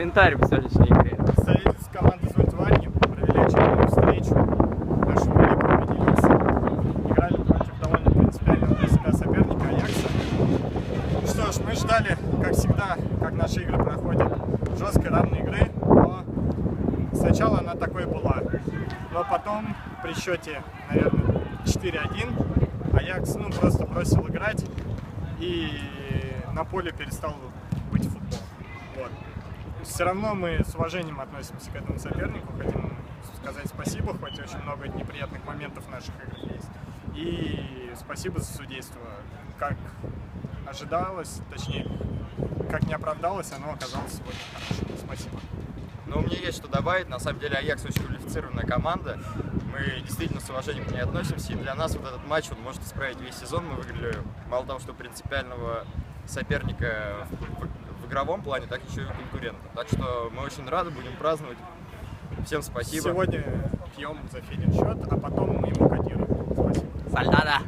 Комментарий по сегодняшней игре. Союз команды Зультвани провели очередную встречу. Нашего великого победителя. Играли против довольно принципиального для себя соперника Аякса. Что ж, мы ждали, как всегда, как наши игры проходят, жесткой равной игры, но сначала она такой была. Но потом при счете, наверное, 4-1 Аякс ну, просто бросил играть и на поле перестал быть футбол. Вот. Все равно мы с уважением относимся к этому сопернику, хотим сказать спасибо, хоть очень много неприятных моментов в наших играх есть. И спасибо за судейство. Как ожидалось, точнее, как не оправдалось, оно оказалось сегодня хорошим. Спасибо. Но у меня есть что добавить. На самом деле Аякс очень квалифицированная команда. Мы действительно с уважением к ней относимся. И для нас вот этот матч, он может исправить весь сезон. Мы выиграли мало того, что принципиального соперника в игровом плане, так еще и у. Так что мы очень рады, будем праздновать. Всем спасибо. Сегодня пьем за Федин счет, а потом мы ему кодируем. Спасибо. Сальдада!